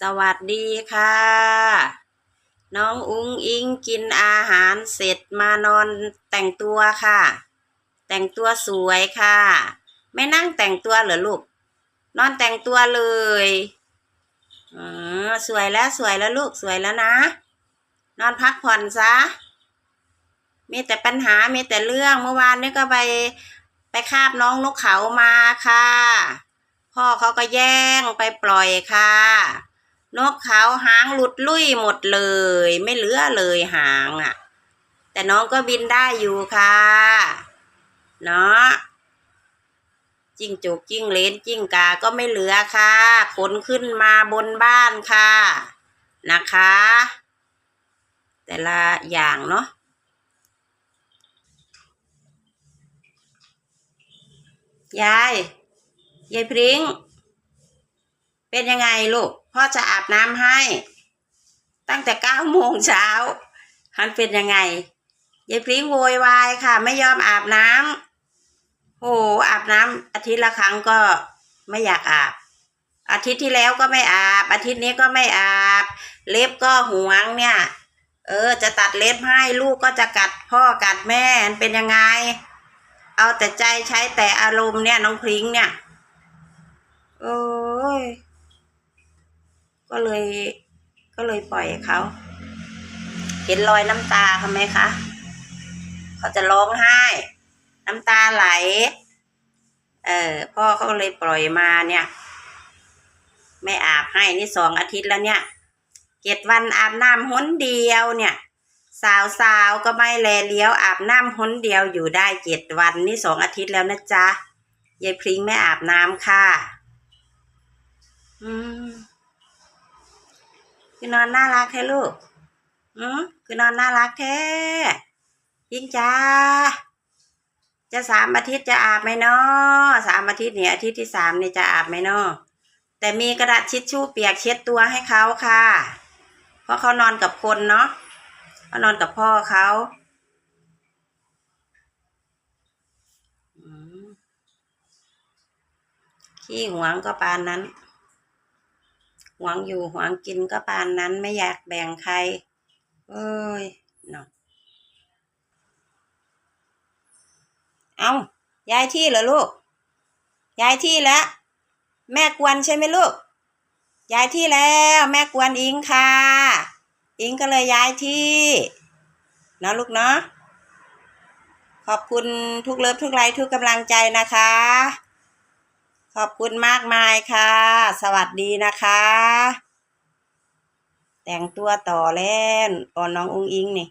สวัสดีค่ะ น้องอุ้งอิงกินอาหารเสร็จมานอนแต่งตัวค่ะ แต่งตัวสวยค่ะ ไม่นั่งแต่งตัวเหรอลูก นอนแต่งตัวเลยอ๋อสวยแล้วสวยแล้วลูกสวยแล้วนะ นอนพักผ่อนซะมีแต่ปัญหา มีแต่เรื่อง เมื่อวานนี้ก็ไปไปคาบน้องนกเขามาค่ะ พ่อเขาก็แย่งไปปล่อยค่ะ นกเขาหางหลุดลุ่ยหมดเลย ไม่เหลือเลยหางอะ แต่น้องก็บินได้อยู่ค่ะเนาะจิ้งจกจิ้งเลนจิ้งกาก็ไม่เหลือค่ะขนขึ้นมาบนบ้านค่ะ นะคะ แต่ละอย่างเนาะยายยายพริ้ง เป็นยังไงลูก พ่อจะอาบน้ำให้ ตั้งแต่เก้าโมงเช้ามันเป็นยังไงยายพริ้งโวยวายค่ะ ไม่ยอมอาบน้ำโอ้โหอาบน้ำอาทิตย์ละครั้งก็ไม่อยากอาบ อาทิตย์ที่แล้วก็ไม่อาบ อาทิตย์นี้ก็ไม่อาบ เล็บก็หวงเนี่ย เออ จะตัดเล็บให้ลูกก็จะกัดพ่อกัดแม่เป็นยังไง เอาแต่ใจใช้แต่อารมณ์เนี่ยน้องพริ้งเนี่ย โอ้ย ก็เลยก็เลยปล่อยเขาเห็นรอยน้ำตาเขาไหมคะ เขาจะร้องไห้ น้ำตาไหล เออพ่อเขาก็เลยปล่อยมาเนี่ย ไม่อาบให้นี่สองอาทิตย์แล้วเนี่ยเจ็ดวันอาบน้ำหนเดียวเนี่ย สาวสาวก็ไม่แลเลี้ยวอาบน้ำหนเดียวอยู่ได้เจ็ดวันนี่สองอาทิตย์แล้วนะจ๊ะยายพริ้งไม่อาบน้ำค่ะ อืม คือนอนน่ารักแท้ลูกอืมคือนอนน่ารักแท้ยิ่งจ้า จะสามอาทิตย์จะอาบไหมนาะสามอาทิตย์เนี่ยอาทิตย์ที่สามเนี่ยจะอาบไหมนาะแต่มีกระดาษชิดชู่เปียกเช็ดตัวให้เขาค่ะ เพราะเขานอนกับคนเนาะเขานอนกับพ่อเขาขี้หวงก็ปานนั้น หวงอยู่หวงกินก็ปานนั้นไม่อยากแบ่งใคร เอ้ยเนาะเอาย้ายที่เหรอลูก ย้ายที่แล้ว แม่กวนใช่ไหมลูก ย้ายที่แล้ว แม่กวนอิงค่ะ อิงก็เลยย้ายที่นะลูกเนาะขอบคุณทุกเลิฟทุกไลค์ทุกกำลังใจนะคะ ขอบคุณมากมายค่ะ สวัสดีนะคะ แต่งตัวต่อแล้วอ่อนน้องอุ้งอิงนี่